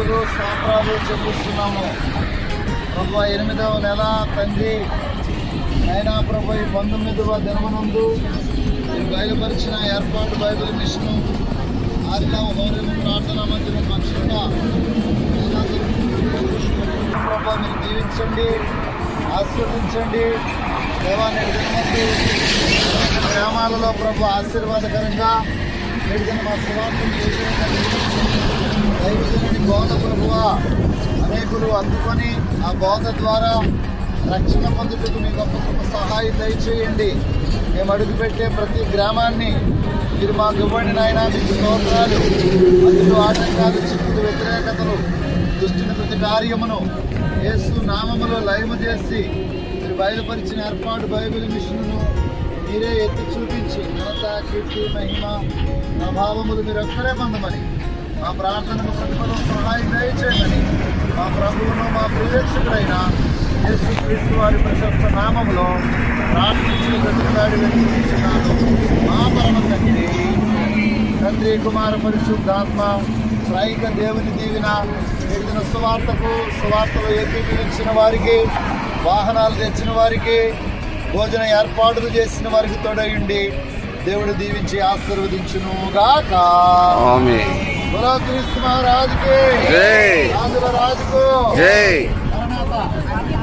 స్తోత్రాలు చెల్లిస్తున్నాము. ప్రభు ఎనిమిదవ నెల తండ్రి అయినా ప్రభు ఈ పంతొమ్మిదవ దినమనందు బయలుపరిచిన ఏర్పాటు బైబిల్ మిషన్ ఆరిలా హోరం ప్రార్థన మందిరం పక్షంగా ప్రభు మీరు జీవించండి ఆశీర్వదించండి. దేవాన్ని విధంగా గ్రామాలలో ప్రభు ఆశీర్వాదకరంగా విడుదల మా సువార్తను దైవజనుని బోధ ప్రభువ అనేకులు అందుకొని ఆ బోధ ద్వారా రక్షణ పొందుటకు మీ గొప్ప గొప్ప సహాయం దయచేయండి. మేము అడుగుపెట్టే ప్రతి గ్రామాన్ని మీరు మాకు ఇవ్వండి నాయన మీకు స్తోత్రాలు అందులో ఆటంకాలు చిక్కులు వ్యతిరేకతలు దుష్టుని ప్రతి కార్యమును యేసు నామములో లయము చేసి మీరు బయలుపరిచిన ఏర్పాటు బైబిల్ మిషన్ను మీరే ఎత్తి చూపించి ఘనత కీర్తి మహిమ ప్రభావములు మీరు ఒక్కరే పొందమని మా ప్రార్థనకు ప్రతిఫలం సహాయం దయచేయమని మా ప్రభువును మా ప్రియక్షకుడైన యేసు క్రీస్తు వారి ప్రశస్త నామంలో ప్రార్థించి బ్రతికిలాడి వెలిగించున్నాను మా పరమ తండ్రి తండ్రి కుమార పరిశుద్ధాత్మ త్రైక దేవుని దీవిన ఎదిగిన సువార్తకు సువార్తలో ఏకీకరించిన వారికి వాహనాలు తెచ్చిన వారికి భోజన ఏర్పాట్లు చేసిన వారికి తోడయుండి దేవుడు దీవించి ఆశీర్వదించును గాక క్రీస్తు మహారాజుకి జై. రాజుల రాజుకు జై మరణాత గానే